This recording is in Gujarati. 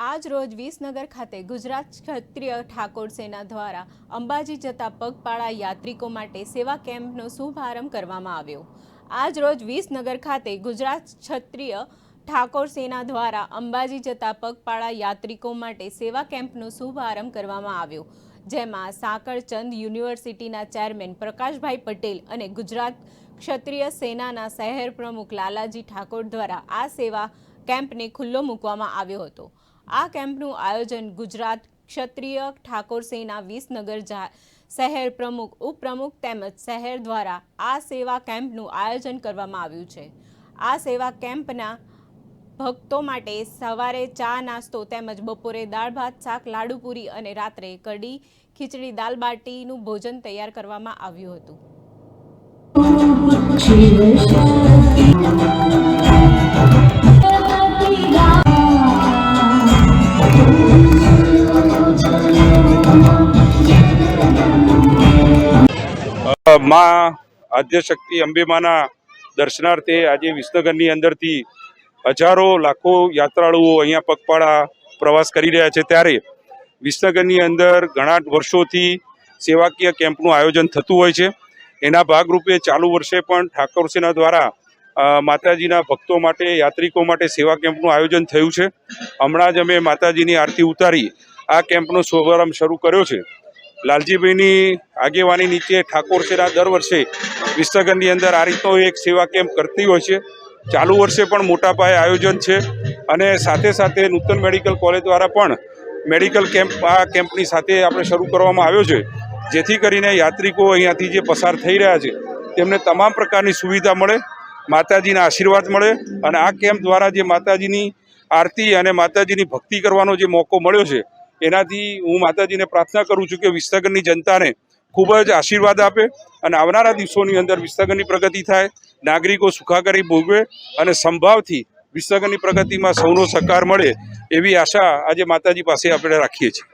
આજ રોજ વિસનગર ખાતે ગુજરાત ક્ષત્રિય ઠાકોર સેના દ્વારા અંબાજી જતા પગપાળા યાત્રિકો માટે સેવા કેમ્પનો શુભારંભ કરવામાં આવ્યો. આજ રોજ વિસનગર ખાતે ગુજરાત ક્ષત્રિય ઠાકોર સેના દ્વારા અંબાજી જતા પગપાળા યાત્રિકો માટે સેવા કેમ્પનો શુભારંભ કરવામાં આવ્યો. જેમાં સાંકળચંદ યુનિવર્સિટીના ચેરમેન પ્રકાશભાઈ પટેલ અને ગુજરાત ક્ષત્રિય સેનાના શહેર પ્રમુખ લાલાજી ઠાકોર દ્વારા આ સેવા કેમ્પને ખુલ્લો મૂકવામાં આવ્યો હતો. આ કેમ્પનું આયોજન ગુજરાત ક્ષત્રિય ઠાકોર સેના વિસનગર શહેર પ્રમુખ, ઉપપ્રમુખ તેમજ શહેર દ્વારા આ સેવા કેમ્પનું આયોજન કરવામાં આવ્યું છે. આ સેવા કેમ્પના ભક્તો માટે સવારે ચા નાસ્તો તેમજ બપોરે દાળ ભાત, શાક, લાડુ પૂરી અને રાત્રે કઢી, ખીચડી, દાલ બાટીનું ભોજન તૈયાર કરવામાં આવ્યું હતું. માં આદ્યશક્તિ અંબેમાના દર્શનાર્થે આજે વિસનગરની અંદરથી હજારો લાખો યાત્રાળુઓ અહીંયા પગપાળા પ્રવાસ કરી રહ્યા છે. ત્યારે વિસનગરની અંદર ઘણા વર્ષોથી સેવાકીય કેમ્પનું આયોજન થતું હોય છે. એના ભાગરૂપે ચાલુ વર્ષે પણ ઠાકોર સેના દ્વારા માતાજીના ભક્તો માટે, યાત્રિકો માટે સેવા કેમ્પનું આયોજન થયું છે. હમણાં જ અમે માતાજીની આરતી ઉતારી આ કેમ્પનો શુભારંભ શરૂ કર્યો છે. લાલજીભાઈની આગેવાની નીચે ઠાકોર સેના દર વર્ષે વિસનગરની અંદર આ રીતનો એક સેવા કેમ્પ કરતી હોય છે. ચાલુ વર્ષે પણ મોટા પાયે આયોજન છે અને સાથે સાથે નૂતન મેડિકલ કોલેજ દ્વારા પણ મેડિકલ કેમ્પ, આ કેમ્પની સાથે આપણે શરૂ કરવામાં આવ્યો છે. જેથી કરીને યાત્રિકો અહીંયાથી જે પસાર થઈ રહ્યા છે, તેમને તમામ પ્રકારની સુવિધા મળે, માતાજીના આશીર્વાદ મળે અને આ કેમ્પ દ્વારા જે માતાજીની આરતી અને માતાજીની ભક્તિ કરવાનો જે મોકો મળ્યો છે એનાથી હું માતાજીને પ્રાર્થના કરું છું કે વિસનગરની જનતાને ખૂબ જ આશીર્વાદ આપે અને આવનારા દિવસોની અંદર વિસનગરની પ્રગતિ થાય, નાગરિકો સુખાકારી ભોગવે અને સંભાવથી વિસનગરની પ્રગતિમાં સૌનો સહકાર મળે એવી આશા આજે માતાજી પાસે આપણે રાખીએ છીએ.